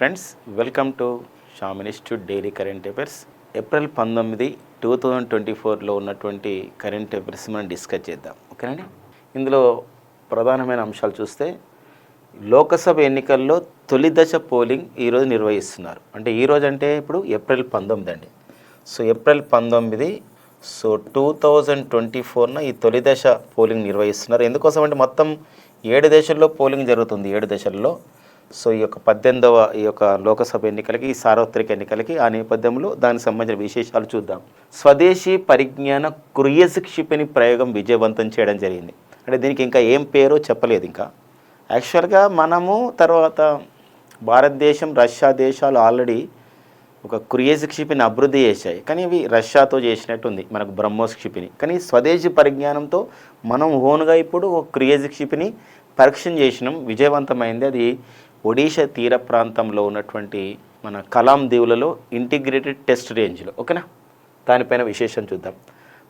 Friends welcome to షామినిస్ట్ daily current affairs April పంతొమ్మిది two thousand twenty ఫోర్లో ఉన్నటువంటి కరెంట్ అఫైర్స్ మనం డిస్కస్ చేద్దాం. ఓకేనండి ఇందులో ప్రధానమైన అంశాలు చూస్తే లోకసభ ఎన్నికల్లో తొలి దశ పోలింగ్ ఈరోజు నిర్వహిస్తున్నారు. అంటే ఈరోజు అంటే ఇప్పుడు ఏప్రిల్ పంతొమ్మిది అండి. సో ఏప్రిల్ పంతొమ్మిది సో టూ థౌజండ్ ట్వంటీ ఫోర్న ఈ తొలి దశ పోలింగ్ నిర్వహిస్తున్నారు. ఎందుకోసం అంటే మొత్తం ఏడు దేశాల్లో పోలింగ్ జరుగుతుంది. ఏడు దశల్లో సో ఈ యొక్క పద్దెనిమిదవ ఈ యొక్క లోకసభ ఎన్నికలకి ఈ సార్వత్రిక ఎన్నికలకి ఆ నేపథ్యంలో దానికి సంబంధించిన విశేషాలు చూద్దాం. స్వదేశీ పరిజ్ఞాన కురియస్ క్షిపణి ప్రయోగం విజయవంతం చేయడం జరిగింది. అంటే దీనికి ఇంకా ఏం పేరో చెప్పలేదు ఇంకా. యాక్చువల్గా మనము తర్వాత భారతదేశం రష్యా దేశాలు ఆల్రెడీ ఒక క్రియేజ్ క్షిపిని అభివృద్ధి చేశాయి. కానీ ఇవి రష్యాతో చేసినట్టుంది మనకు బ్రహ్మోస్ క్షిపిని కానీ స్వదేశీ పరిజ్ఞానంతో మనం ఓన్గా ఇప్పుడు ఒక క్రియేజ్ క్షిపిని పరీక్షణ చేసినాం విజయవంతమైంది. అది ఒడిషా తీర ప్రాంతంలో ఉన్నటువంటి మన కలాం దీవులలో ఇంటిగ్రేటెడ్ టెస్ట్ రేంజ్లో ఓకేనా? దానిపైన విశేషం చూద్దాం.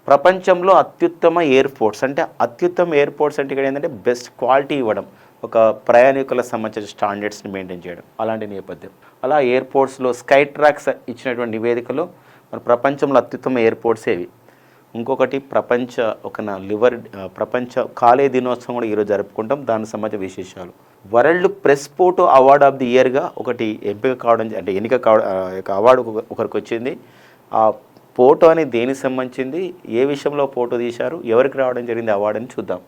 ప్రపంచంలో అత్యుత్తమ ఎయిర్పోర్ట్స్ అంటే అత్యుత్తమ ఎయిర్పోర్ట్స్ అంటే ఇక్కడ ఏంటంటే బెస్ట్ క్వాలిటీ ఇవ్వడం ఒక ప్రయాణికుల సంబంధించిన స్టాండర్డ్స్ని మెయింటైన్ చేయడం అలాంటి నేపథ్యం. అలా ఎయిర్పోర్ట్స్లో స్కై ట్రాక్స్ ఇచ్చినటువంటి నివేదికలో మన ప్రపంచంలో అత్యుత్తమ ఎయిర్పోర్ట్స్ ఏవి? ఇంకొకటి ప్రపంచ ఒక లివర్ ప్రపంచ కాలే దినోత్సవం కూడా ఈరోజు జరుపుకుంటాం. దానికి సంబంధించిన విశేషాలు. World press photo award of the ఇయర్గా ఒకటి ఎంపిక కావడం అంటే ఎన్నిక కావడం అవార్డు ఒక- ఒకరికి వచ్చింది. ఆ ఫోటో అనేది దేనికి సంబంధించింది? ఏ విషయంలో ఫోటో తీశారు? ఎవరికి రావడం జరిగింది? అవార్డు అని చూద్దాం.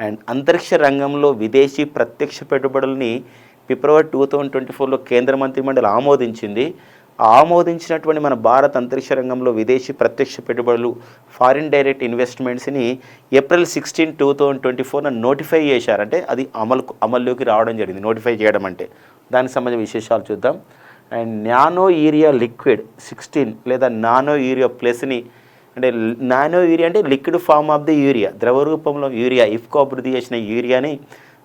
అండ్ అంతరిక్ష రంగంలో విదేశీ ప్రత్యక్ష పెట్టుబడుల్ని ఫిబ్రవరి టూ థౌజండ్ ట్వంటీ ఫోర్లో కేంద్ర మంత్రిమండలి ఆమోదించింది. ఆమోదించినటువంటి మన భారత అంతరిక్ష రంగంలో విదేశీ ప్రత్యక్ష పెట్టుబడులు foreign direct ఇన్వెస్ట్మెంట్స్ని April sixteen two thousand twenty ఫోర్న notify చేశారంటే అది అమలు అమల్లోకి రావడం జరిగింది. నోటిఫై చేయడం అంటే. దానికి సంబంధించిన విశేషాలు చూద్దాం. And nano urea liquid sixteen లేదా నానో యూరియా ప్లస్ని అంటే నానో యూరియా అంటే liquid form of the urea ద్రవ రూపంలో యూరియా ఇఫ్కో అభివృద్ధి చేసిన యూరియాని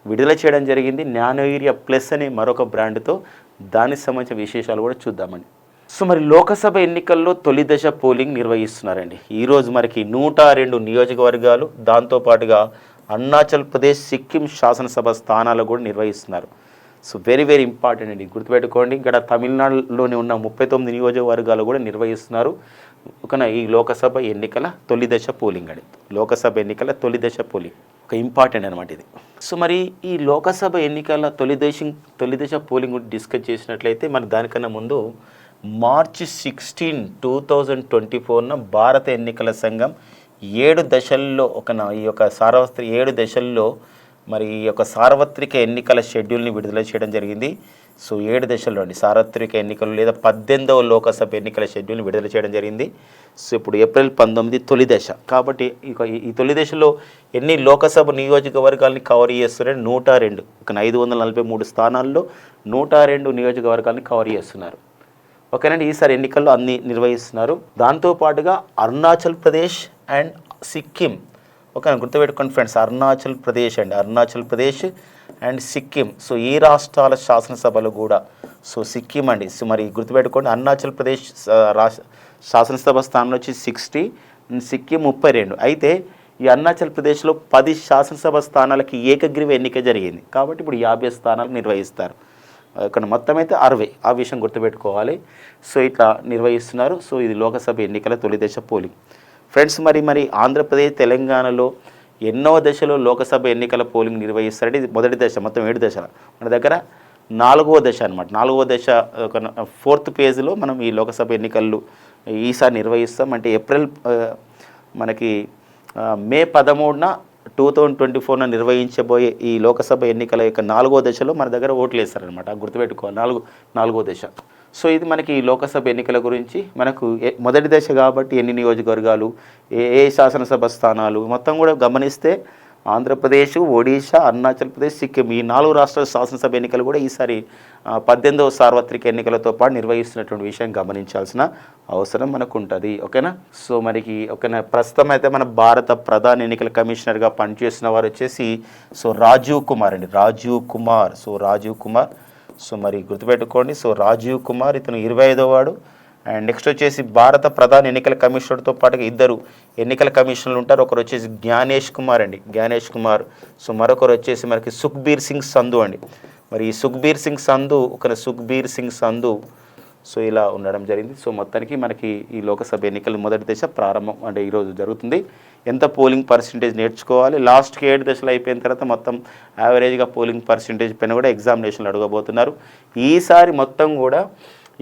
విడుదల చేయడం జరిగింది. నానో యూరియా ప్లస్ అనే మరొక బ్రాండ్తో దానికి సంబంధించిన విశేషాలు కూడా చూద్దామండి. సో మరి లోకసభ ఎన్నికల్లో తొలి దశ పోలింగ్ నిర్వహిస్తున్నారండి. ఈరోజు మనకి నూట రెండు నియోజకవర్గాలు దాంతోపాటుగా అరుణాచల్ ప్రదేశ్ సిక్కిం శాసనసభ స్థానాలు కూడా నిర్వహిస్తున్నారు. సో వెరీ వెరీ ఇంపార్టెంట్ అండి. గుర్తుపెట్టుకోండి ఇక్కడ తమిళనాడులోని ఉన్న ముప్పై తొమ్మిది నియోజకవర్గాలు కూడా నిర్వహిస్తున్నారు. ఒకన ఈ లోకసభ ఎన్నికల తొలి దశ పోలింగ్ అండి. లోకసభ ఎన్నికల తొలి దశ పోలింగ్. ఒక ఇంపార్టెంట్ అనమాట ఇది. సో మరి ఈ లోకసభ ఎన్నికల తొలి దశ తొలి దశ పోలింగ్ గురించి డిస్కస్ చేసినట్లయితే మరి దానికన్నా ముందు March sixteen two thousand twenty ఫోర్న భారత ఎన్నికల సంఘం ఏడు దశల్లో ఒక ఈ యొక్క సార్వత్రిక ఏడు దశల్లో మరి ఈ యొక్క సార్వత్రిక ఎన్నికల షెడ్యూల్ని విడుదల చేయడం జరిగింది. సో ఏడు దశల్లో అండి. సార్వత్రిక ఎన్నికలు లేదా పద్దెనిమిదవ లోకసభ ఎన్నికల షెడ్యూల్ని విడుదల చేయడం జరిగింది. సో ఇప్పుడు ఏప్రిల్ పంతొమ్మిది తొలి దశ. కాబట్టి ఈ- ఈ తొలి దశలో ఎన్ని లోకసభ నియోజకవర్గాల్ని కవర్ చేస్తున్నారంటే నూట రెండు. ఒక ఐదు వందల నలభై మూడు స్థానాల్లో నూట రెండు నియోజకవర్గాల్ని కవర్ చేస్తున్నారు. ఓకేనండి ఈసారి ఎన్నికల్లో అన్ని నిర్వహిస్తున్నారు. దాంతోపాటుగా అరుణాచల్ ప్రదేశ్ అండ్ సిక్కిం. ఓకే గుర్తుపెట్టుకోండి ఫ్రెండ్స్ అరుణాచల్ ప్రదేశ్ అండి అరుణాచల్ ప్రదేశ్ అండ్ సిక్కిం. సో ఈ రాష్ట్రాల శాసనసభలు కూడా. సో సిక్కిం అండి సో మరి గుర్తుపెట్టుకోండి అరుణాచల్ ప్రదేశ్ రాష్ట్ర శాసనసభ స్థానంలో వచ్చి సిక్స్టీ సిక్కిం ముప్పై రెండు. అయితే ఈ అరుణాచల్ ప్రదేశ్లో పది శాసనసభ స్థానాలకి ఏకగ్రీవ ఎన్నిక జరిగింది. కాబట్టి ఇప్పుడు యాభై స్థానాలు నిర్వహిస్తారు. ఇక్కడ మొత్తం అయితే అరవై. ఆ విషయం గుర్తుపెట్టుకోవాలి. సో ఇట్లా నిర్వహిస్తున్నారు. సో ఇది లోకసభ ఎన్నికల తొలి దశ పోలింగ్. ఫ్రెండ్స్ మరి మరి ఆంధ్రప్రదేశ్ తెలంగాణలో ఎన్నో దశలో లోకసభ ఎన్నికల పోలింగ్ నిర్వహిస్తారంటే ఇది మొదటి దశ మొత్తం ఏడు దశల. మన దగ్గర నాలుగవ దశ అనమాట నాలుగవ దశ ఒక ఫోర్త్ పేజ్లో మనం ఈ లోకసభ ఎన్నికలు ఈసారి నిర్వహిస్తాం. అంటే ఏప్రిల్ మనకి మే పదమూడున టూ థౌజండ్ ట్వంటీ ఫోర్న నిర్వహించబోయే ఈ లోకసభ ఎన్నికల యొక్క నాలుగో దశలో మన దగ్గర ఓట్లు వేస్తారనమాట గుర్తుపెట్టుకోవాలి నాలుగు నాలుగో దశ. సో ఇది మనకి ఈ లోకసభ ఎన్నికల గురించి మనకు మొదటి దశ కాబట్టి ఎన్ని నియోజకవర్గాలు ఏ ఏ శాసనసభ స్థానాలు మొత్తం కూడా గమనిస్తే ఆంధ్రప్రదేశ్ ఒడిశా అరుణాచల్ ప్రదేశ్ సిక్కిం ఈ నాలుగు రాష్ట్రాల శాసనసభ ఎన్నికలు కూడా ఈసారి పద్దెనిమిదవ సార్వత్రిక ఎన్నికలతో పాటు నిర్వహిస్తున్నటువంటి విషయం గమనించాల్సిన అవసరం మనకు ఉంటుంది ఓకేనా? సో మనకి ఓకేనా? ప్రస్తుతం అయితే మన భారత ప్రధాన ఎన్నికల కమిషనర్గా పనిచేస్తున్న వారు వచ్చేసి సో రాజీవ్ కుమార్ అండి. రాజీవ్ కుమార్. సో రాజీవ్ కుమార్. సో మరి గుర్తుపెట్టుకోండి. సో రాజీవ్ కుమార్ ఇతను ఇరవై ఐదో వాడు. అండ్ నెక్స్ట్ వచ్చేసి భారత ప్రధాన ఎన్నికల కమిషనర్తో పాటుగా ఇద్దరు ఎన్నికల కమిషనర్లు ఉంటారు. ఒకరు వచ్చేసి జ్ఞానేష్ కుమార్ అండి. జ్ఞానేష్ కుమార్. సో మరొకరు వచ్చేసి మనకి సుఖ్బీర్ సింగ్ సంధు అండి. మరి ఈ సుఖ్బీర్ సింగ్ సంధు ఒక సుఖ్బీర్ సింగ్ సంధు సో ఇలా ఉండడం జరిగింది. సో మొత్తానికి మనకి ఈ లోకసభ ఎన్నికల మొదటి దశ ప్రారంభం అంటే ఈరోజు జరుగుతుంది. ఎంత పోలింగ్ పర్సంటేజ్ నేర్చుకోవాలి? లాస్ట్కి ఏడు దశలు అయిపోయిన తర్వాత మొత్తం యావరేజ్గా పోలింగ్ పర్సంటేజ్ పైన కూడా ఎగ్జామినేషన్లు అడగబోతున్నారు. ఈసారి మొత్తం కూడా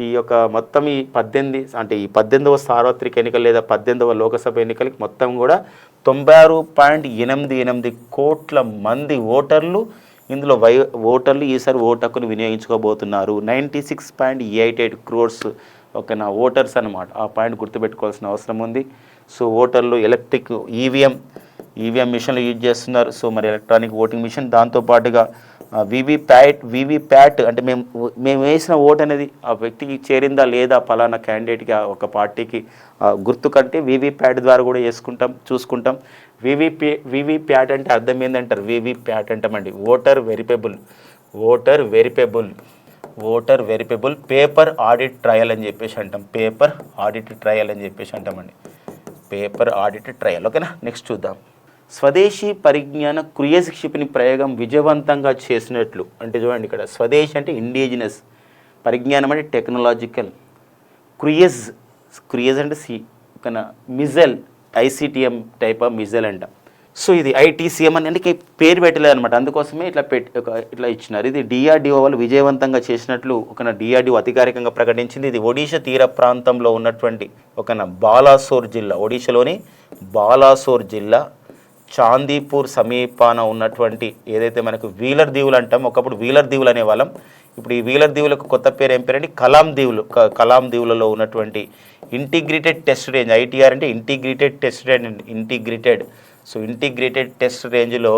ఈ యొక్క మొత్తం ఈ పద్దెనిమిది అంటే ఈ పద్దెనిమిదవ సార్వత్రిక ఎన్నికలు లేదా పద్దెనిమిదవ లోకసభ ఎన్నికలకి మొత్తం కూడా తొంభై ఆరు పాయింట్ ఎనిమిది ఎనిమిది కోట్ల మంది ఓటర్లు ఇందులో వై ఓటర్లు ఈసారి ఓటు హక్కును వినియోగించుకోబోతున్నారు. Ninety six point eight eight crores ఒక నా ఓటర్స్ అనమాట ఆ పాయింట్ గుర్తుపెట్టుకోవాల్సిన అవసరం ఉంది. సో ఓటర్లు ఎలక్ట్రిక్ ఈవీఎం ఈవీఎం మిషన్లు యూజ్ చేస్తున్నారు. సో మరి ఎలక్ట్రానిక్ ఓటింగ్ మిషన్ దాంతోపాటుగా వివి వివిప్యాట్ వివి అంటే మేము మేము వేసిన ఓట్ అనేది ఆ వ్యక్తికి చేరిందా లేదా పలానా క్యాండిడేట్కి ఆ ఒక పార్టీకి గుర్తు కంటే వివిప్యాట్ ద్వారా కూడా వేసుకుంటాం చూసుకుంటాం. వివిపి వివిప్యాట్ అంటే అర్థం ఏంటంటారు వివి ప్యాట్ అంటామండి. Voter verifiable voter verifiable voter verifiable paper audit trail అని చెప్పేసి అంటాం. పేపర్ ఆడిట్ ట్రయల్ అని చెప్పేసి అంటామండి. Paper audit trail. ఓకేనా? నెక్స్ట్ చూద్దాం. స్వదేశీ పరిజ్ఞాన క్రియేజ్ ప్రయోగం విజయవంతంగా చేసినట్లు. అంటే చూడండి ఇక్కడ స్వదేశీ అంటే ఇండిజినస్ పరిజ్ఞానం అంటే టెక్నాలజికల్ క్రియజ్ క్రియజ్ అంటే సి ఒక మిజల్ ఐసిటిఎం టైప్ ఆఫ్ మిజల్ అంట. సో ఇది ఐటీసీఎం అని అంటే పేరు పెట్టలేదు అనమాట అందుకోసమే ఇట్లా పెట్టి ఒక ఇట్లా ఇచ్చినారు. ఇది డిఆర్డిఓ వాళ్ళు విజయవంతంగా చేసినట్లు ఒక డిఆర్డిఓ అధికారికంగా ప్రకటించింది. ఇది ఒడిషా తీర ప్రాంతంలో ఉన్నటువంటి ఒక బాలాసోర్ జిల్లా ఒడిషాలోని బాలాసోర్ జిల్లా చాందీపూర్ సమీపాన ఉన్నటువంటి ఏదైతే మనకు వీలర్ దీవులు అంటాం ఒకప్పుడు వీలర్ దీవులు అనేవాళ్ళం. ఇప్పుడు ఈ వీలర్ దీవులకు కొత్త పేరు ఏం పేరంటే కలాం దీవులు. కలాం దీవులలో ఉన్నటువంటి ఇంటిగ్రేటెడ్ టెస్ట్ రేంజ్ ఐటీఆర్ అంటే integrated test range integrated. So integrated test రేంజ్లో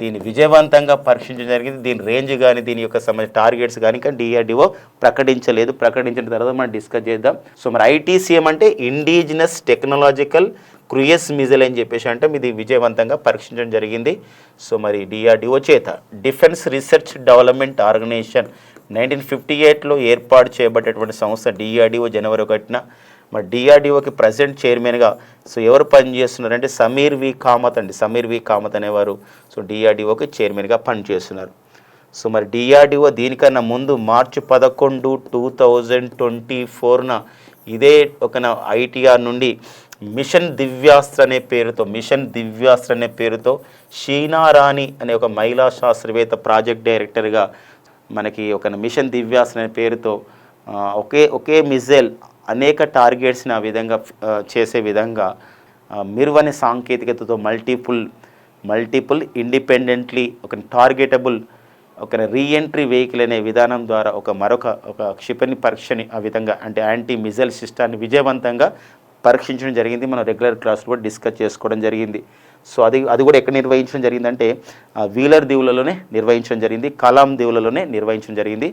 దీన్ని విజయవంతంగా పరీక్షించడం జరిగింది. దీని రేంజ్ కానీ దీని యొక్క సంబంధించిన టార్గెట్స్ కానీ ఇంకా డిఆర్డిఓ ప్రకటించలేదు. ప్రకటించిన తర్వాత మనం డిస్కస్ చేద్దాం. సో మరి ఐటీసీఎం అంటే ఇండిజినస్ టెక్నాలజికల్ క్రూయస్ మిజైల్ అని చెప్పేసి అంటే ఇది విజయవంతంగా పరీక్షించడం జరిగింది. సో మరి డిఆర్డిఓ చేత defence research development organisation nineteen fifty ఎయిట్లో ఏర్పాటు చేయబడేటువంటి సంస్థ డిఆర్డిఓ జనవరి ఒకటిన. మరి డిఆర్డిఓకి ప్రజెంట్ చైర్మన్గా సో ఎవరు పనిచేస్తున్నారంటే సమీర్ వి కామత్ అండి. సమీర్ వి కామత్ అనేవారు సో డిఆర్డిఓకి చైర్మన్గా పనిచేస్తున్నారు. సో మరి డిఆర్డిఓ దీనికన్నా ముందు మార్చి పదకొండు టూ థౌజండ్ ట్వంటీ ఫోర్న ఇదే ఒక ఐటీఆర్ నుండి మిషన్ దివ్యాస్త్ర అనే పేరుతో మిషన్ దివ్యాస్త్ర అనే పేరుతో షీనారాణి అనే ఒక మహిళా శాస్త్రవేత్త ప్రాజెక్ట్ డైరెక్టర్గా మనకి ఒక మిషన్ దివ్యాస్త్ర అనే పేరుతో ఒకే ఒకే మిజైల్ అనేక టార్గెట్స్ని ఆ విధంగా చేసే విధంగా మిరువని సాంకేతికతతో మల్టిపుల్ మల్టిపుల్ ఇండిపెండెంట్లీ ఒక టార్గెటబుల్ ఒక రీఎంట్రీ వెహికల్ అనే విధానం ద్వారా ఒక మరొక ఒక క్షిపణి పరీక్షని ఆ విధంగా అంటే యాంటీ మిజైల్ సిస్టాన్ని విజయవంతంగా పరీక్షించడం జరిగింది. మనం రెగ్యులర్ క్లాస్లో కూడా డిస్కస్ చేసుకోవడం జరిగింది. సో అది అది కూడా ఎక్కడ నిర్వహించడం జరిగిందంటే ఆ వీలర్ దీవులలోనే నిర్వహించడం జరిగింది. కలాం దీవులలోనే నిర్వహించడం జరిగింది.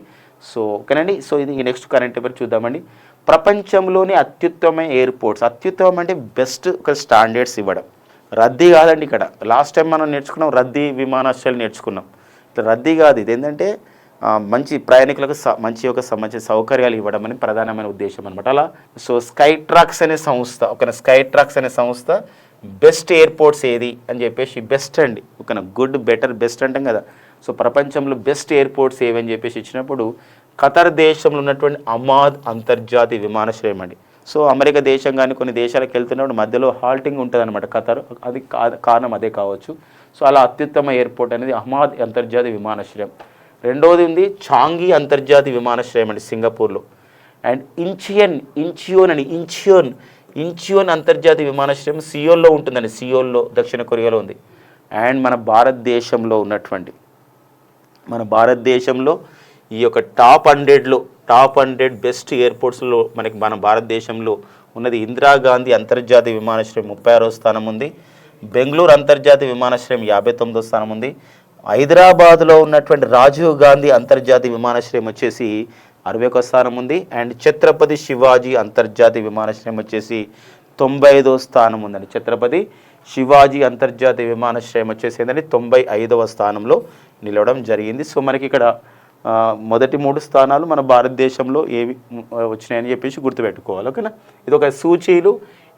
సో ఓకేనండి. సో ఇది ఈ నెక్స్ట్ కరెంట్ పేపర్ చూద్దామండి. ప్రపంచంలోని అత్యుత్తమ ఎయిర్పోర్ట్స్ అత్యుత్తమం అంటే బెస్ట్ ఒక స్టాండర్డ్స్ ఇవ్వడం. రద్దీ కాదండి ఇక్కడ. లాస్ట్ టైం మనం నేర్చుకున్నాం రద్దీ విమానాశ్రయాలు నేర్చుకున్నాం. ఇట్లా రద్దీ కాదు. ఇది ఏంటంటే మంచి ప్రయాణికులకు స- మంచి ఒక మంచి సౌకర్యాలు ఇవ్వడం అని ప్రధానమైన ఉద్దేశం అనమాట అలా సో స్కై ట్రాక్స్ అనే సంస్థ ఒక స్కై ట్రాక్స్ అనే సంస్థ బెస్ట్ ఎయిర్పోర్ట్స్ ఏది అని చెప్పేసి బెస్ట్ అండి ఒక గుడ్ బెటర్ బెస్ట్ అంటాం కదా. సో ప్రపంచంలో బెస్ట్ ఎయిర్పోర్ట్స్ ఏవి అని చెప్పేసి ఇచ్చినప్పుడు ఖతర్ దేశంలో ఉన్నటువంటి అమాద్ అంతర్జాతీయ విమానాశ్రయం అండి. సో అమెరికా దేశం కానీ కొన్ని దేశాలకు వెళ్తున్నప్పుడు మధ్యలో హాల్టింగ్ ఉంటుంది అనమాట ఖతర్. అది కారణం అదే కావచ్చు. సో అలా అత్యుత్తమ ఎయిర్పోర్ట్ అనేది అహ్మద్ అంతర్జాతీయ విమానాశ్రయం. రెండవది ఉంది చాంగి అంతర్జాతీయ విమానాశ్రయం అండి సింగపూర్లో. అండ్ ఇంచియన్ ఇంచియోన్ అని ఇంచియోన్ ఇంచియోన్ అంతర్జాతీయ విమానాశ్రయం సియోల్లో ఉంటుందండి సియోల్లో దక్షిణ కొరియాలో ఉంది. అండ్ మన భారతదేశంలో ఉన్నటువంటి మన భారతదేశంలో ఈ యొక్క టాప్ హండ్రెడ్లో టాప్ హండ్రెడ్ బెస్ట్ ఎయిర్పోర్ట్స్లో మనకి మన భారతదేశంలో ఉన్నది ఇందిరాగాంధీ అంతర్జాతీయ విమానాశ్రయం ముప్పై ఆరో స్థానం ఉంది. బెంగళూరు అంతర్జాతీయ విమానాశ్రయం యాభై తొమ్మిదో స్థానం ఉంది. హైదరాబాద్లో ఉన్నటువంటి రాజీవ్ గాంధీ అంతర్జాతీయ విమానాశ్రయం వచ్చేసి అరవై ఒక స్థానం ఉంది. అండ్ ఛత్రపతి శివాజీ అంతర్జాతీయ విమానాశ్రయం వచ్చేసి తొంభై ఐదో స్థానం ఉందండి. ఛత్రపతి శివాజీ అంతర్జాతీయ విమానాశ్రయం వచ్చేసి ఏంటంటే తొంభై ఐదవ స్థానంలో నిలవడం జరిగింది. సో మనకి ఇక్కడ మొదటి మూడు స్థానాలు మన భారతదేశంలో ఏవి వచ్చినాయని చెప్పేసి గుర్తుపెట్టుకోవాలి. ఓకేనా? ఇది ఒక సూచీలు.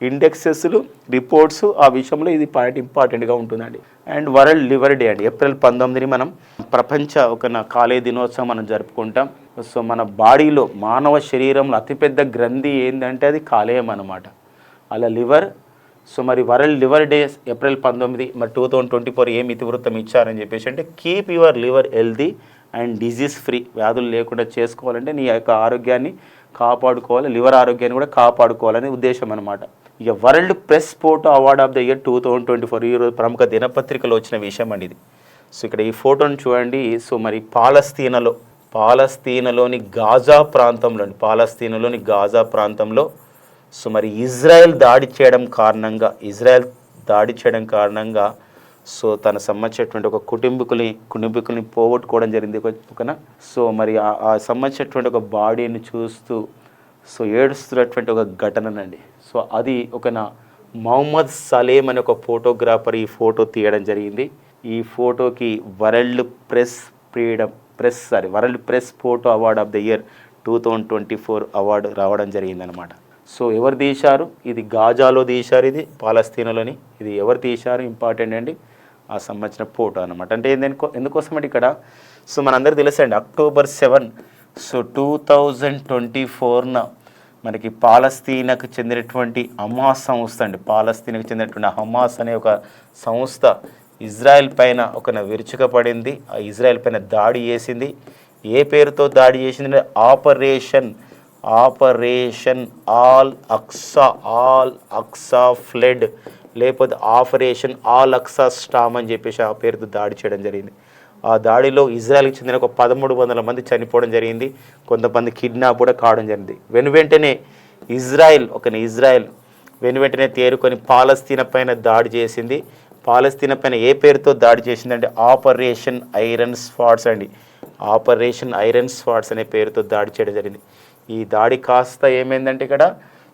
ఇండెక్సెస్లు రిపోర్ట్స్ ఆ విషయంలో ఇది పాయింట్ ఇంపార్టెంట్గా ఉంటుందండి. అండ్ వరల్డ్ లివర్ డే అండి. ఏప్రిల్ పంతొమ్మిదిని మనం ప్రపంచ ఒక కాలే దినోత్సవం మనం జరుపుకుంటాం. సో మన బాడీలో మానవ శరీరంలో అతిపెద్ద గ్రంథి ఏంటంటే అది కాలేయం అన్నమాట. అలా లివర్ సో మరి వరల్డ్ లివర్ డే ఏప్రిల్ పంతొమ్మిది మరి టూ థౌజండ్ ట్వంటీ ఫోర్ ఏం ఇతివృత్తం ఇచ్చారని చెప్పేసి అంటే keep your liver healthy and disease free వ్యాధులు లేకుండా చేసుకోవాలంటే నీ యొక్క ఆరోగ్యాన్ని కాపాడుకోవాలి లివర్ ఆరోగ్యాన్ని కూడా కాపాడుకోవాలనే ఉద్దేశం అనమాట ఇక world press photo award of the year two thousand twenty four ఈరోజు ప్రముఖ దినపత్రికలో వచ్చిన విషయం అండి ఇది సో ఇక్కడ ఈ ఫోటోని చూడండి సో మరి పాలస్తీనాలో పాలస్తీనాలోని గాజా ప్రాంతంలో పాలస్తీనాలోని గాజా ప్రాంతంలో సో మరి ఇజ్రాయెల్ దాడి చేయడం కారణంగా ఇజ్రాయెల్ దాడి చేయడం కారణంగా సో తన సంబంధించినటువంటి ఒక కుటుంబీకుని కుటుంబీకుని పోగొట్టుకోవడం జరిగింది ఒక ఒకన సో మరి ఆ- ఆ సంబంధించినటువంటి ఒక బాడీని చూస్తూ సో ఏడుస్తున్నటువంటి ఒక ఘటననండి. సో అది ఒక నా మహమ్మద్ సలేం అనే ఒక ఫోటోగ్రాఫర్ ఈ ఫోటో తీయడం జరిగింది. ఈ ఫోటోకి world press freedom press sorry world press photo award of the year two thousand twenty four award రావడం జరిగిందనమాట సో ఎవరు తీశారు? ఇది గాజాలో తీశారు ఇది పాలస్తీనాలోని. ఇది ఎవరు తీశారు? ఇంపార్టెంట్ అండి. ఆ సంబంధించిన ఫోటో అనమాట అంటే ఎందుకో ఎందుకోసం అంటే ఇక్కడ? సో మనందరూ తెలుసండి October seven so two thousand twenty ఫోర్న మనకి పాలస్తీనాకు చెందినటువంటి హమాస్ సంస్థ అండి. పాలస్తీనాకు చెందినటువంటి హమాస్ అనే ఒక సంస్థ ఇజ్రాయెల్ పైన ఒక విరుచుకపడింది ఆ ఇజ్రాయెల్ పైన దాడి చేసింది. ఏ పేరుతో దాడి చేసింది operation operation Al Aqsa Al Aqsa flood లేకపోతే ఆపరేషన్ ఆల్ అక్సా స్టామ్ అని చెప్పేసి ఆ పేరుతో దాడి చేయడం జరిగింది. ఆ దాడిలో ఇజ్రాయెల్కి చెందిన ఒక పదమూడు వందల మంది చనిపోవడం జరిగింది. కొంతమంది కిడ్నాప్ కూడా కావడం జరిగింది. వెను వెంటనే ఇజ్రాయెల్ ఒక ఇజ్రాయెల్ వెను వెంటనే తేరుకొని పాలస్తీనా పైన దాడి చేసింది. పాలస్తీనా పైన ఏ పేరుతో దాడి చేసిందంటే ఆపరేషన్ ఐరన్ స్పాట్స్ అండి. ఆపరేషన్ ఐరన్ స్పాట్స్ అనే పేరుతో దాడి చేయడం జరిగింది. ఈ దాడి కాస్త ఏమైందంటే ఇక్కడ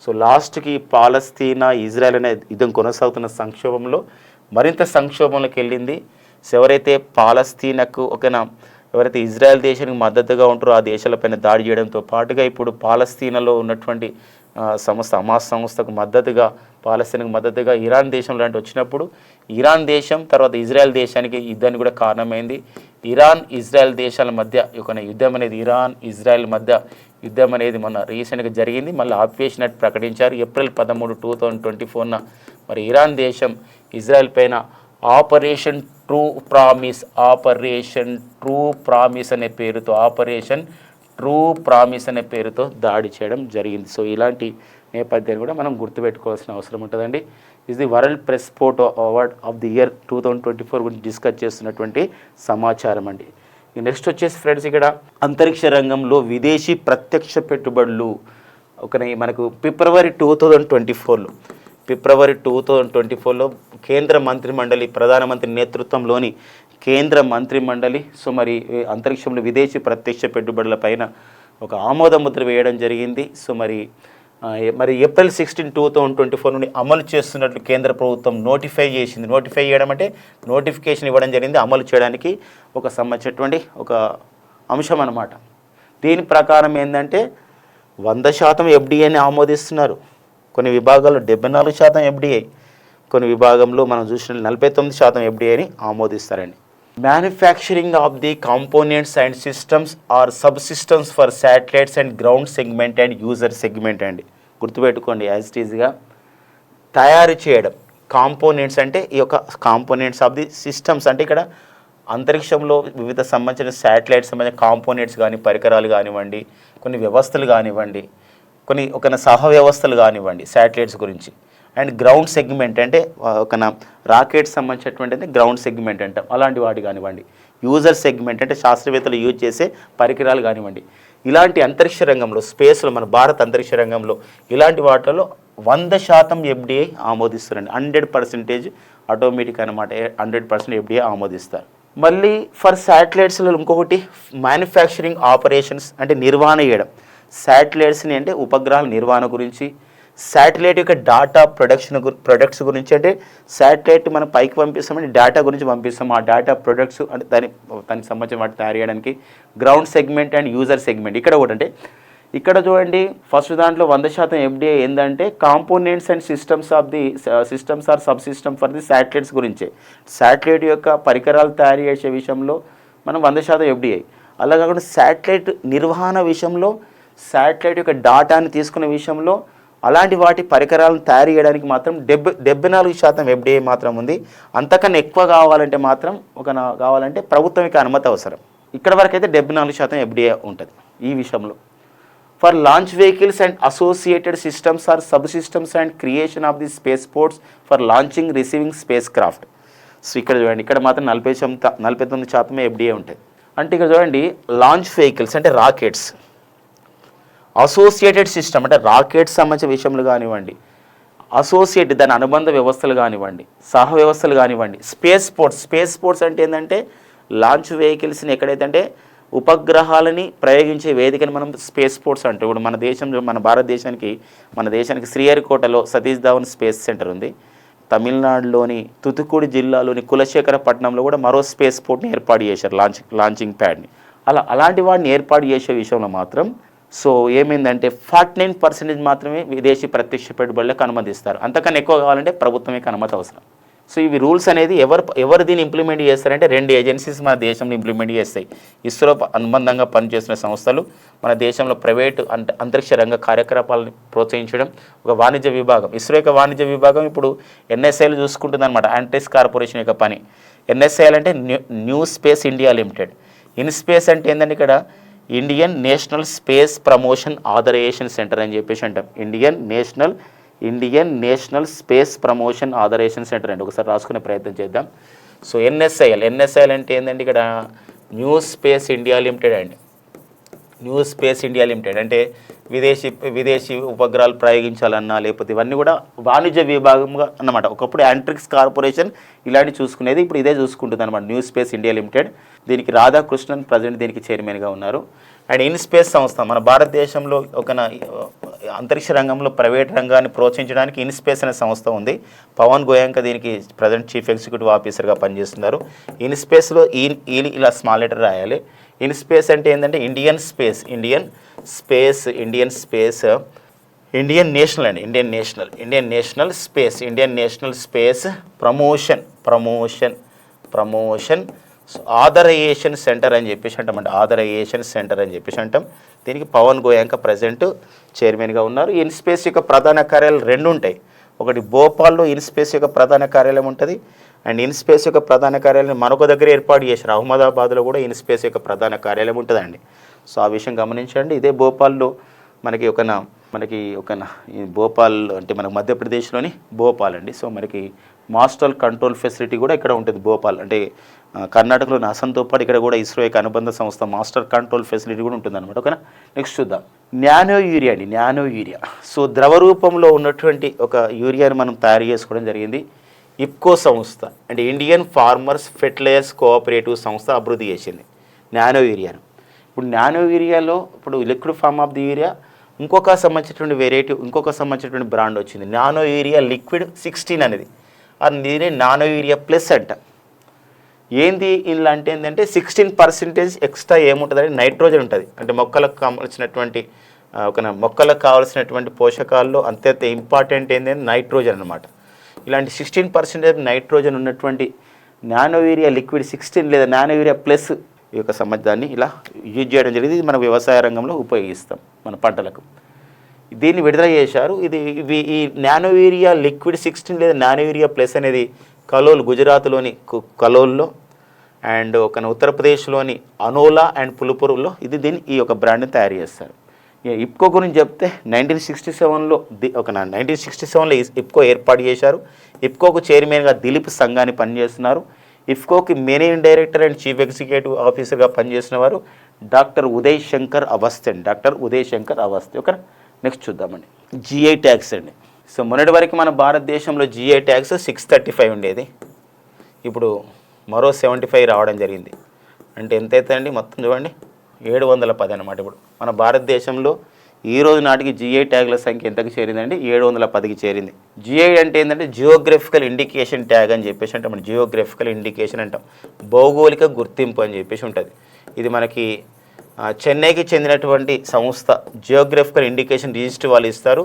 సో లాస్ట్కి పాలస్తీనా ఇజ్రాయెల్ అనే యుద్ధం కొనసాగుతున్న సంక్షోభంలో మరింత సంక్షోభంలోకి వెళ్ళింది. సో ఎవరైతే పాలస్తీనకు ఒకన ఎవరైతే ఇజ్రాయెల్ దేశానికి మద్దతుగా ఉంటారో ఆ దేశాలపైన దాడి చేయడంతో పాటుగా ఇప్పుడు పాలస్తీనాలో ఉన్నటువంటి సంస్థ అమాస్ సంస్థకు మద్దతుగా పాలస్తీన్కు మద్దతుగా ఇరాన్ దేశం లాంటి వచ్చినప్పుడు ఇరాన్ దేశం తర్వాత ఇజ్రాయెల్ దేశానికి యుద్ధానికి కూడా కారణమైంది. ఇరాన్ ఇజ్రాయెల్ దేశాల మధ్య ఒక యుద్ధం అనేది ఇరాన్ ఇజ్రాయెల్ మధ్య యుద్ధం అనేది మొన్న రీసెంట్గా జరిగింది. మళ్ళీ ఆపేసినట్టు ప్రకటించారు. ఏప్రిల్ పదమూడు టూ థౌజండ్ ట్వంటీ ఫోర్న. మరి ఇరాన్ దేశం ఇజ్రాయెల్ పైన operation true promise operation true promise అనే పేరుతో ఆపరేషన్ ట్రూ ప్రామిస్ అనే పేరుతో దాడి చేయడం జరిగింది. సో ఇలాంటి నేపథ్యాన్ని కూడా మనం గుర్తుపెట్టుకోవాల్సిన అవసరం ఉంటుందండి. ఇది the world press photo award of the year two thousand twenty four గురించి డిస్కస్ చేస్తున్నటువంటి సమాచారం అండి. నెక్స్ట్ వచ్చేసి ఫ్రెండ్స్ ఇక్కడ అంతరిక్ష రంగంలో విదేశీ ప్రత్యక్ష పెట్టుబడులు. ఒక మనకు ఫిబ్రవరి టూ థౌజండ్ ట్వంటీ ఫోర్లో ఫిబ్రవరి టూ థౌజండ్ ట్వంటీ ఫోర్లో కేంద్ర మంత్రి మండలి ప్రధానమంత్రి నేతృత్వంలోని కేంద్ర మంత్రి మండలి సో మరి అంతరిక్షంలో విదేశీ ప్రత్యక్ష పెట్టుబడుల పైన ఒక ఆమోద ముద్ర వేయడం జరిగింది. సో మరి మరి April sixteen two thousand twenty four నుండి అమలు చేస్తున్నట్లు కేంద్ర ప్రభుత్వం నోటిఫై చేసింది. నోటిఫై చేయడం అంటే నోటిఫికేషన్ ఇవ్వడం జరిగింది. అమలు చేయడానికి ఒక సంబంధించినటువంటి ఒక అంశం అన్నమాట. దీని ప్రకారం ఏంటంటే వంద శాతం ఎఫ్డిఏని ఆమోదిస్తున్నారు. కొన్ని విభాగాల్లో డెబ్బై నాలుగు శాతం ఎఫ్డిఐ కొన్ని విభాగంలో మనం చూసిన నలభై తొమ్మిది శాతం ఎఫ్డిఐని ఆమోదిస్తారండి. Manufacturing of the components and systems or sub systems for satellites and ground segment and user segment అండి. గుర్తుపెట్టుకోండి యాజ్ ఇట్ ఈజ్గా తయారు చేయడం కాంపోనెంట్స్ అంటే ఈ యొక్క కాంపోనెంట్స్ ఆఫ్ ది సిస్టమ్స్ అంటే ఇక్కడ అంతరిక్షంలో వివిధ సంబంధించిన శాటిలైట్స్ సంబంధించిన కాంపోనెంట్స్ కానీ పరికరాలు కానివ్వండి కొన్ని వ్యవస్థలు కానివ్వండి కొన్ని ఒక సహ వ్యవస్థలు కానివ్వండి శాటిలైట్స్ గురించి. అండ్ గ్రౌండ్ సెగ్మెంట్ అంటే ఒక రాకెట్ సంబంధించినటువంటి గ్రౌండ్ సెగ్మెంట్ అంటాం. అలాంటి వాటి కానివ్వండి. యూజర్ సెగ్మెంట్ అంటే శాస్త్రవేత్తలు యూజ్ చేసే పరికరాలు కానివ్వండి. ఇలాంటి అంతరిక్ష రంగంలో స్పేస్లో మన భారత అంతరిక్ష రంగంలో ఇలాంటి వాటిలో వంద శాతం ఎఫ్డిఐ ఆమోదిస్తారండి. హండ్రెడ్ పర్సెంటేజ్ ఆటోమేటిక్ అనమాట హండ్రెడ్ పర్సెంట్ ఎఫ్డిఐ ఆమోదిస్తారు. మళ్ళీ ఫర్ శాటిలైట్స్లో ఇంకొకటి మ్యానుఫ్యాక్చరింగ్ ఆపరేషన్స్ అంటే నిర్వహణ చేయడం. శాటిలైట్స్ని అంటే ఉపగ్రహాల నిర్వహణ గురించి శాటిలైట్ యొక్క డేటా ప్రొడక్షన్ ప్రొడక్ట్స్ గురించి అంటే శాటిలైట్ మనం పైకి పంపిస్తామంటే డేటా గురించి పంపిస్తాం. ఆ డేటా ప్రొడక్ట్స్ అంటే దాని దానికి సంబంధించిన వాటి తయారు చేయడానికి ground segment and user segment. ఇక్కడ ఒకటి అంటే ఇక్కడ చూడండి ఫస్ట్ దాంట్లో వంద శాతం ఎఫ్డిఏ ఏంటంటే components and systems of the systems or sub system for the satellites గురించే. శాటిలైట్ యొక్క పరికరాలు తయారు చేసే విషయంలో మనం వంద శాతం ఎఫ్డిఐ. అలా కాకుండా శాటిలైట్ నిర్వహణ విషయంలో శాటిలైట్ యొక్క డాటాని తీసుకునే విషయంలో అలాంటి వాటి పరికరాలను తయారు చేయడానికి మాత్రం డెబ్బై డెబ్బై నాలుగు శాతం ఎఫ్డిఐ మాత్రం ఉంది. అంతకన్నా ఎక్కువ కావాలంటే మాత్రం ఒక నా- కావాలంటే ప్రభుత్వం యొక్క అనుమతి అవసరం. ఇక్కడ వరకు అయితే డెబ్బై నాలుగు శాతం ఎఫ్డిఐ ఉంటుంది ఈ విషయంలో. For launch vehicles and associated systems or sub systems and creation of the spaceports for launching receiving spacecraft so ఇక్కడ చూడండి ఇక్కడ మాత్రం నలభై శాతం నలభై తొమ్మిది శాతమే ఎఫ్డీఏ ఉంటుంది. అంటే ఇక్కడ చూడండి లాంచ్ వెహికల్స్ అంటే రాకెట్స్. అసోసియేటెడ్ సిస్టమ్ అంటే రాకెట్ సంబంధించిన విషయంలో కానివ్వండి అసోసియేట్ దాని అనుబంధ వ్యవస్థలు కానివ్వండి సహ వ్యవస్థలు కానివ్వండి స్పేస్ స్పోర్ట్స్ స్పేస్ స్పోర్ట్స్ అంటే ఏంటంటే లాంచ్ వెహికల్స్ని ఎక్కడైతే అంటే ఉపగ్రహాలని ప్రయోగించే వేదికని మనం స్పేస్ స్పోర్ట్స్ అంటే. ఇప్పుడు మన దేశంలో మన భారతదేశానికి మన దేశానికి శ్రీహరికోటలో సతీష్ ధావన్ స్పేస్ సెంటర్ ఉంది. తమిళనాడులోని తుతుకుడి జిల్లాలోని కులశేఖరపట్నంలో కూడా మరో స్పేస్ స్పోర్ట్ని ఏర్పాటు చేశారు లాంచ్ లాంచింగ్ ప్యాడ్ని అలా అలాంటి వాడిని ఏర్పాటు చేసే విషయంలో మాత్రం సో ఏమైందంటే ఫార్టీ నైన్ పర్సెంటేజ్ మాత్రమే విదేశీ ప్రత్యక్ష పెట్టుబడులకు అనుమతిస్తారు. అంతకన్నా ఎక్కువ కావాలంటే ప్రభుత్వమే అనుమతి అవసరం. సో ఇవి రూల్స్ అనేది ఎవరు ఎవరు దీన్ని ఇంప్లిమెంట్ చేస్తారంటే రెండు ఏజెన్సీస్ మన దేశంలో ఇంప్లిమెంట్ చేస్తాయి. ఇస్రో ప- అనుబంధంగా పనిచేస్తున్న సంస్థలు మన దేశంలో ప్రైవేటు అంత అంతరిక్ష రంగ కార్యకలాపాలను ప్రోత్సహించడం ఒక వాణిజ్య విభాగం. ఇస్రో యొక్క వాణిజ్య విభాగం ఇప్పుడు ఎన్ఎస్ఐలు చూసుకుంటుందన్నమాట అనమాట కార్పొరేషన్ యొక్క పని. ఎన్ఎస్ఐలు అంటే new new space India limited. In space అంటే ఏంటంటే ఇక్కడ Indian national space promotion authorisation centre అని చెప్పేసి అంటాం. Indian national Indian national space promotion authorisation centre అండి. ఒకసారి రాసుకునే ప్రయత్నం చేద్దాం. So NSIL. ఎన్ఎస్ఐఎల్ అంటే ఏంటంటే ఇక్కడ న్యూ స్పేస్ ఇండియా లిమిటెడ్ అండి. New space India limited. అంటే విదేశీ విదేశీ ఉపగ్రహాలు ప్రయోగించాలన్నా లేకపోతే ఇవన్నీ కూడా వాణిజ్య విభాగంగా అన్నమాట. ఒకప్పుడు యాంట్రిక్స్ కార్పొరేషన్ ఇలాంటి చూసుకునేది ఇప్పుడు ఇదే చూసుకుంటుంది అనమాట న్యూ స్పేస్ ఇండియా లిమిటెడ్. దీనికి రాధాకృష్ణన్ ప్రజెంట్ దీనికి చైర్మన్గా ఉన్నారు. అండ్ ఇన్ స్పేస్ సంస్థ మన భారతదేశంలో ఒక అంతరిక్ష రంగంలో ప్రైవేట్ రంగాన్ని ప్రోత్సహించడానికి ఇన్ స్పేస్ అనే సంస్థ ఉంది. పవన్ గోయాంక దీనికి ప్రజెంట్ చీఫ్ ఎగ్జిక్యూటివ్ ఆఫీసర్గా పనిచేస్తున్నారు. ఇన్ స్పేస్లో ఈ ఈ- ఇలా స్మాల్ లెటర్ రాయాలి. ఇన్ స్పేస్ అంటే ఏంటంటే Indian space Indian space Indian space Indian national అండి Indian national Indian national space Indian national space promotion promotion promotion authorisation centre అని చెప్పేసి అంటామండి ఆథరైజేషన్ సెంటర్ అని చెప్పేసి అంటాం. దీనికి పవన్ గోయాంక ప్రజెంట్ చైర్మన్గా ఉన్నారు. ఇన్స్పేస్ యొక్క ప్రధాన కార్యాలయాలు రెండు ఉంటాయి. ఒకటి భోపాల్లో ఇన్స్పేస్ యొక్క ప్రధాన కార్యాలయం ఉంటుంది. అండ్ ఇన్స్పేస్ యొక్క ప్రధాన కార్యాలయం మరొక దగ్గర ఏర్పాటు చేశారు అహ్మదాబాద్లో కూడా ఇన్స్పేస్ యొక్క ప్రధాన కార్యాలయం ఉంటుందండి. సో ఆ విషయం గమనించండి. ఇదే భోపాల్లో మనకి ఒక మనకి ఒక భోపాల్ అంటే మనకు మధ్యప్రదేశ్లోని భోపాల్ అండి. సో మనకి మాస్టర్ కంట్రోల్ ఫెసిలిటీ కూడా ఇక్కడ ఉంటుంది భోపాల్. అంటే కర్ణాటకలో కర్ణాటకలోని అసంతో పాటు ఇక్కడ కూడా ఇస్రో యొక్క అనుబంధ సంస్థ మాస్టర్ కంట్రోల్ ఫెసిలిటీ కూడా ఉంటుంది అనమాట ఓకేనా? నెక్స్ట్ చూద్దాం. న్యానో యూరియా అండి న్యానో యూరియా. సో ద్రవ రూపంలో ఉన్నటువంటి ఒక యూరియాని మనం తయారు చేసుకోవడం జరిగింది. ఇప్కో సంస్థ అంటే ఇండియన్ ఫార్మర్స్ ఫెర్టిలైజర్స్ కోఆపరేటివ్ సంస్థ అభివృద్ధి చేసింది. నానో యూరియాను. ఇప్పుడు నానో యూరియాలో ఇప్పుడు liquid form of the urea ఇంకొక సంబంధించినటువంటి వెరైటీ ఇంకొక సంబంధించినటువంటి బ్రాండ్ వచ్చింది. నానో యూరియా లిక్విడ్ సిక్స్టీన్ అనేది. అది దీని నానో యూరియా ప్లస్ అంట. ఏంది ఇలా అంటే ఏంటంటే సిక్స్టీన్ పర్సెంటేజ్ ఎక్స్ట్రా ఏముంటుందంటే నైట్రోజన్ ఉంటుంది. అంటే మొక్కలకు కావాల్సినటువంటి ఒక మొక్కలకు కావాల్సినటువంటి పోషకాల్లో అంతంత ఇంపార్టెంట్ ఏంటంటే నైట్రోజన్ అనమాట ఇలాంటి సిక్స్టీన్ పర్సెంటేజ్ నైట్రోజన్ ఉన్నటువంటి నానో యూరియా లిక్విడ్ సిక్స్టీన్ లేదా నానో యూరియా ప్లస్ ఈ యొక్క సంబంధాన్ని ఇలా యూజ్ చేయడం జరిగింది. ఇది మన వ్యవసాయ రంగంలో ఉపయోగిస్తాం మన పంటలకు. దీన్ని విడుదల చేశారు. ఇది ఇవి ఈ నానో యూరియా లిక్విడ్ సిక్స్టీన్ లేదా నానో యూరియా ప్లస్ అనేది కలోల్ గుజరాత్లోని కు- కలోల్లో అండ్ ఒక ఉత్తరప్రదేశ్లోని అనోలా అండ్ పులుపురులో ఇది దీన్ని ఈ యొక్క బ్రాండ్ని తయారు చేస్తారు. ఇప్కో గురించి చెప్తే నైన్టీన్ సిక్స్టీ సెవెన్లో ది ఒక నైన్టీన్ సిక్స్టీ సెవెన్లో ఇప్కో ఏర్పాటు చేశారు. ఇప్కోకు చైర్మన్గా దిలీప్ సంఘాన్ని పనిచేస్తున్నారు. ఇఫ్కోకి managing director and chief executive ఆఫీసర్గా పనిచేసిన వారు డాక్టర్ ఉదయ్ శంకర్ అవస్థి అండి. Doctor Uday Shankar Awasthi. Okay next చూద్దామండి. జిఐ ట్యాక్స్ అండి. సో మొన్నటి వరకు మన భారతదేశంలో GI tags six thirty five ఉండేది. ఇప్పుడు మరో సెవెంటీ ఫైవ్ రావడం జరిగింది. అంటే ఎంత అవుతుందండి మొత్తం చూడండి. ఏడు వందల పది అనమాట ఇప్పుడు. మన భారతదేశంలో ఈ రోజు నాటికి జిఐ ట్యాగ్ల సంఖ్య ఎంతకు చేరిందంటే ఏడు వందల పదికి చేరింది. జిఐ అంటే ఏంటంటే జియోగ్రఫికల్ ఇండికేషన్ ట్యాగ్ అని చెప్పేసి అంటే. మనం జియోగ్రఫికల్ ఇండికేషన్ అంటాం. భౌగోళిక గుర్తింపు అని చెప్పేసి ఉంటుంది. ఇది మనకి చెన్నైకి చెందినటువంటి సంస్థ. జియోగ్రఫికల్ ఇండికేషన్ రిజిస్టర్ వాళ్ళు ఇస్తారు.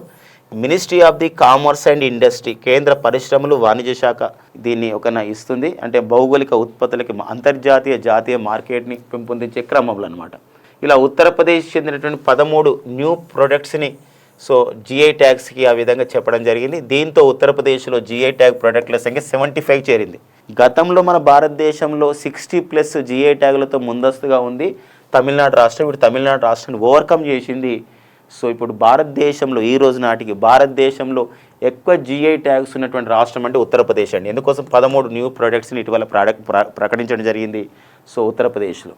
Ministry of the commerce and industry కేంద్ర పరిశ్రమలు వాణిజ్య శాఖ దీన్ని ఒక ఇస్తుంది. అంటే భౌగోళిక ఉత్పత్తులకి అంతర్జాతీయ జాతీయ మార్కెట్ని పెంపొందించే క్రమంలో అనమాట ఇలా ఉత్తరప్రదేశ్ చెందినటువంటి పదమూడు న్యూ ప్రొడక్ట్స్ని సో జిఐ ట్యాగ్స్కి ఆ విధంగా చెప్పడం జరిగింది. దీంతో ఉత్తరప్రదేశ్లో జిఐ ట్యాగ్ ప్రొడక్ట్ల సంఖ్య సెవెంటీ ఫైవ్ చేరింది. గతంలో మన భారతదేశంలో సిక్స్టీ ప్లస్ జిఐ ట్యాగ్లతో ముందస్తుగా ఉంది. తమిళనాడు రాష్ట్రం ఇప్పుడు తమిళనాడు రాష్ట్రాన్ని ఓవర్కమ్ చేసింది. సో ఇప్పుడు భారతదేశంలో ఈ రోజు నాటికి భారతదేశంలో ఎక్కువ జిఐ ట్యాగ్స్ ఉన్నటువంటి రాష్ట్రం అంటే ఉత్తరప్రదేశ్ అండి. ఎందుకోసం పదమూడు న్యూ ప్రొడక్ట్స్ని ఇటీవల ప్రాడక్ట్ ప్రకటించడం జరిగింది. సో ఉత్తరప్రదేశ్లో.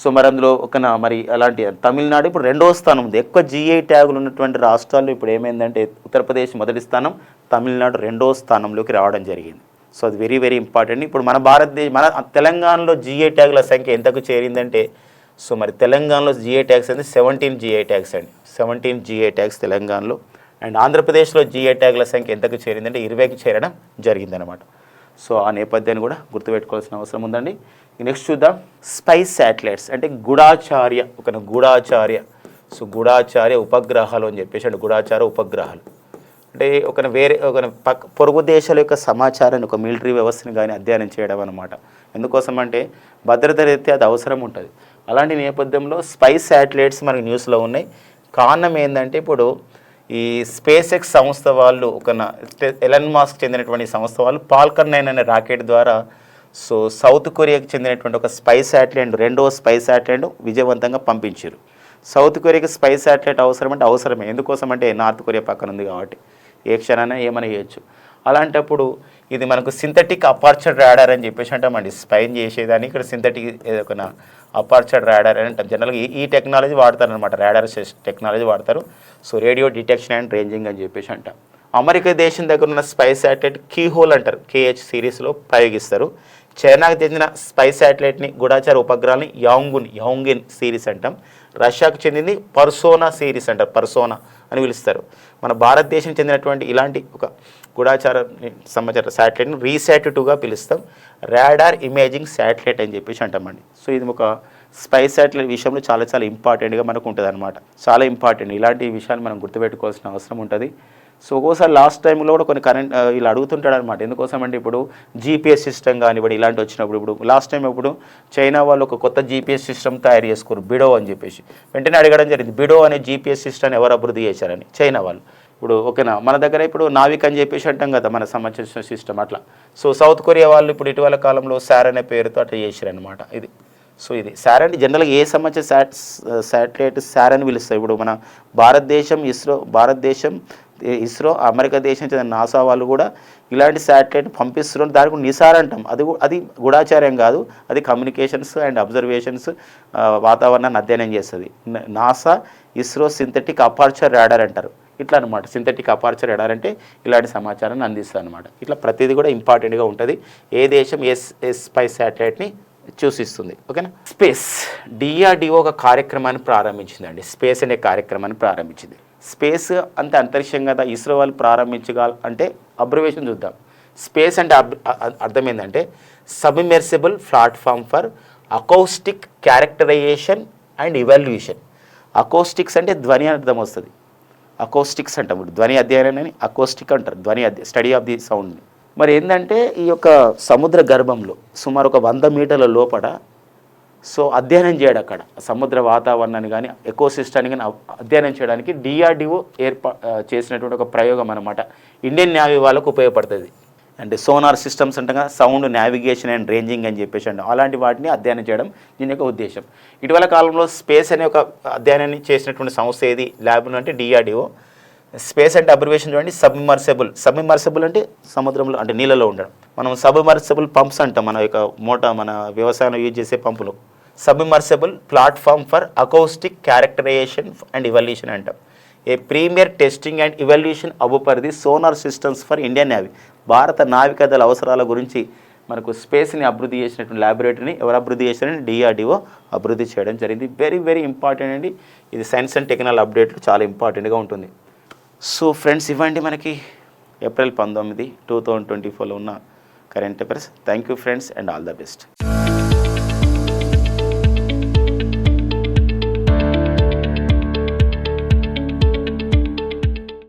సో మరి అందులో ఒక మరి అలాంటి తమిళనాడు ఇప్పుడు రెండో స్థానం ఉంది. ఎక్కువ జిఐ ట్యాగులు ఉన్నటువంటి రాష్ట్రాల్లో ఇప్పుడు ఏమైందంటే ఉత్తరప్రదేశ్ మొదటి స్థానం తమిళనాడు రెండో స్థానంలోకి రావడం జరిగింది. సో అది వెరీ వెరీ ఇంపార్టెంట్ ఇప్పుడు మన భారతదేశం మన తెలంగాణలో జిఐ ట్యాగుల సంఖ్య ఎంతకు చేరిందంటే సో మరి తెలంగాణలో జిఐ ట్యాక్స్ అనేది సెవెంటీన్ జిఐ ట్యాక్స్ అండి. సెవెంటీన్ జిఐ ట్యాక్స్ తెలంగాణలో. అండ్ ఆంధ్రప్రదేశ్లో జిఐ ట్యాగ్ల సంఖ్య ఎంతకు చేరిందంటే ఇరవైకి చేరడం జరిగిందనమాట సో ఆ నేపథ్యాన్ని కూడా గుర్తుపెట్టుకోవాల్సిన అవసరం ఉందండి. నెక్స్ట్ చూద్దాం. స్పైస్ శాటిలైట్స్ అంటే గుడాచార్య ఒక గూఢాచార్య. సో గుడాచార్య ఉపగ్రహాలు అని చెప్పేసి అంటే గూఢాచార ఉపగ్రహాలు. అంటే ఒక వేరే ఒక పక్క పొరుగు దేశాల యొక్క సమాచారాన్ని ఒక మిలిటరీ వ్యవస్థను కానీ అధ్యయనం చేయడం అనమాట ఎందుకోసం అంటే భద్రత రీత్యా అది అవసరం ఉంటుంది. అలాంటి నేపథ్యంలో స్పైస్ శాటిలైట్స్ మనకి న్యూస్లో ఉన్నాయి. కారణం ఏంటంటే ఇప్పుడు ఈ స్పేస్ ఎక్స్ సంస్థ వాళ్ళు ఒక ఎలన్ మాస్క్ చెందినటువంటి సంస్థ వాళ్ళు పాల్కర్ నైన్ అనే రాకెట్ ద్వారా సో సౌత్ కొరియాకి చెందినటువంటి ఒక స్పై శాటిలైట్ రెండో స్పై శాటిలైట్ విజయవంతంగా పంపించారు. సౌత్ కొరియాకి స్పై శాటిలైట్ అవసరం అంటే అవసరమే. ఎందుకోసం అంటే నార్త్ కొరియా పక్కన ఉంది కాబట్టి. ఏ క్షణాన ఏమైనా చేయొచ్చు. అలాంటప్పుడు ఇది మనకు సింథటిక్ అపార్చర్ రాడార్ అని చెప్పేసి అంటామండి. స్పైన్ చేసేదాన్ని ఇక్కడ సింథటిక్ ఒక అపార్చర్ రాడార్ అని అంటాం. జనరల్గా ఈ- ఈ టెక్నాలజీ వాడతారనమాట రాడార్ టెక్నాలజీ వాడతారు. So radio detection and ranging అని చెప్పేసి అంటాం. అమెరికా దేశం దగ్గర ఉన్న స్పై శాటిలైట్ కీ హోల్ అంటారు. కేహెచ్ సిరీస్లో ప్రయోగిస్తారు. చైనాకు చెందిన స్పై శాటిలైట్ని గూఢాచార ఉపగ్రహాన్ని యాంగున్ యాంగిన్ సిరీస్ అంటాం. రష్యాకు చెందింది పర్సోనా సిరీస్ అంటారు పర్సోనా అని పిలుస్తారు. మన భారతదేశం చెందినటువంటి ఇలాంటి ఒక గూఢాచార సమాచార శాటిలైట్ని రీసాట్ టూగా పిలుస్తాం. రాడార్ ఇమేజింగ్ శాటిలైట్ అని చెప్పేసి అంటామండి. సో ఇది ఒక స్పై శాటిలైట్ విషయంలో చాలా చాలా ఇంపార్టెంట్గా మనకు ఉంటుంది అనమాట చాలా ఇంపార్టెంట్. ఇలాంటి విషయాలు మనం గుర్తుపెట్టుకోవాల్సిన అవసరం ఉంటుంది. సో ఒక్కోసారి లాస్ట్ టైంలో కూడా కొన్ని కరెంట్ ఇలా అడుగుతుంటాడు అనమాట ఎందుకోసం అంటే ఇప్పుడు జీపీఎస్ సిస్టమ్ కానివ్వండి ఇలాంటి వచ్చినప్పుడు ఇప్పుడు లాస్ట్ టైం ఇప్పుడు చైనా వాళ్ళు ఒక కొత్త జీపీఎస్ సిస్టమ్ తయారు చేసుకోరు బిడో అని చెప్పేసి. వెంటనే అడగడం జరిగింది బిడో అనే జీపీఎస్ సిస్టమ్ ఎవరు అభివృద్ధి చేశారని చైనా వాళ్ళు. ఇప్పుడు ఓకేనా? మన దగ్గర ఇప్పుడు నావిక్ అని చెప్పేసి అంటాం కదా మన సంబంధించిన సిస్టమ్ అట్లా. సో సౌత్ కొరియా వాళ్ళు ఇప్పుడు ఇటీవల కాలంలో సార్ అనే పేరుతో అట్లా చేశారనమాట ఇది. సో ఇది శార్ అంటే జనరల్గా ఏ సంబంధించిన శాట్ శాటిలైట్ శార్ అని పిలుస్తారు. ఇప్పుడు మన భారతదేశం ఇస్రో భారతదేశం ఇస్రో అమెరికా దేశం చెందిన నాసా వాళ్ళు కూడా ఇలాంటి శాటిలైట్ పంపిస్తున్నారు. దానికి కూడా నిసార్ అంటాం. అది అది గూఢాచార్యం కాదు. అది కమ్యూనికేషన్స్ అండ్ అబ్జర్వేషన్స్ వాతావరణాన్ని అధ్యయనం చేస్తుంది. NASA ISRO synthetic aperture radar అంటారు. ఇట్లా అనమాట సింథటిక్ అపార్చర్ రాడార్ అంటే ఇలాంటి సమాచారాన్ని అందిస్తుంది అనమాట ఇట్లా ప్రతిదీ కూడా ఇంపార్టెంట్గా ఉంటుంది. ఏ దేశం ఎస్ ఎస్ పై శాటిలైట్ని చూసిస్తుంది. ఓకేనా? స్పేస్. డిఆర్డిఓ ఒక కార్యక్రమాన్ని ప్రారంభించిందండి. స్పేస్ అనే కార్యక్రమాన్ని ప్రారంభించింది. స్పేస్ అంటే అంతరిక్షం కదా ఇస్రో వాళ్ళు ప్రారంభించగల అంటే అబ్రవేషన్ చూద్దాం. స్పేస్ అంటే అబ్- అర్థం ఏంటంటే submersible platform for acoustic characterisation and evaluation. Acoustics అంటే ధ్వని అని అర్థం వస్తుంది. అకౌస్టిక్స్ అంటాం ఇప్పుడు. ధ్వని అధ్యయనం అని అకౌస్టిక్ అంటారు. ధ్వని అధ్య స్టడీ ఆఫ్ ది సౌండ్ మరి ఏంటంటే ఈ యొక్క సముద్ర గర్భంలో సుమారు ఒక వంద మీటర్ల లోపల సో అధ్యయనం చేయడం అక్కడ. సముద్ర వాతావరణాన్ని కానీ ఎకోసిస్టాన్ని కానీ అధ్యయనం చేయడానికి డిఆర్డిఓ ఏర్పా చేసినటువంటి ఒక ప్రయోగం అనమాట ఇండియన్ నేవీ వాళ్ళకు ఉపయోగపడుతుంది. అంటే సోనార్ సిస్టమ్స్ అంటగా సౌండ్ నావిగేషన్ అండ్ రేంజింగ్ అని చెప్పేసి అంటాం అలాంటి వాటిని అధ్యయనం చేయడం దీని యొక్క ఉద్దేశం. ఇటీవల కాలంలో స్పేస్ అనే ఒక అధ్యయనాన్ని చేసినటువంటి సంస్థ ఏది? ల్యాబ్ అంటే డిఆర్డిఓ స్పేస్ అంటే అబ్రివేషన్ చూడండి సబ్మర్సెబుల్ సబ్మర్సెబుల్ అంటే సముద్రంలో అంటే నీళ్ళలో ఉండడం. మనం సబ్మర్సెబుల్ పంప్స్ అంటాం మన యొక్క మోటా మన వ్యవసాయంలో యూజ్ చేసే పంపులు. Submersible platform for acoustic characterisation and evaluation అంటాం. A premier testing and evaluation అబుపరిది sonar systems for Indian navy భారత నావికాదళ అవసరాల గురించి మనకు స్పేస్ని అభివృద్ధి చేసినటువంటి ల్యాబొరేటరీని ఎవరు అభివృద్ధి చేశారని డిఆర్డిఓ అభివృద్ధి చేయడం జరిగింది. వెరీ వెరీ ఇంపార్టెంట్ అండి. ఇది సైన్స్ అండ్ టెక్నాలజీ అప్డేట్లు చాలా ఇంపార్టెంట్గా ఉంటుంది. సో ఫ్రెండ్స్ ఇవ్వండి మనకి ఏప్రిల్ పంతొమ్మిది టూ థౌజండ్ ట్వంటీ ఫోర్లో ఉన్న current affairs thank you friends and all the best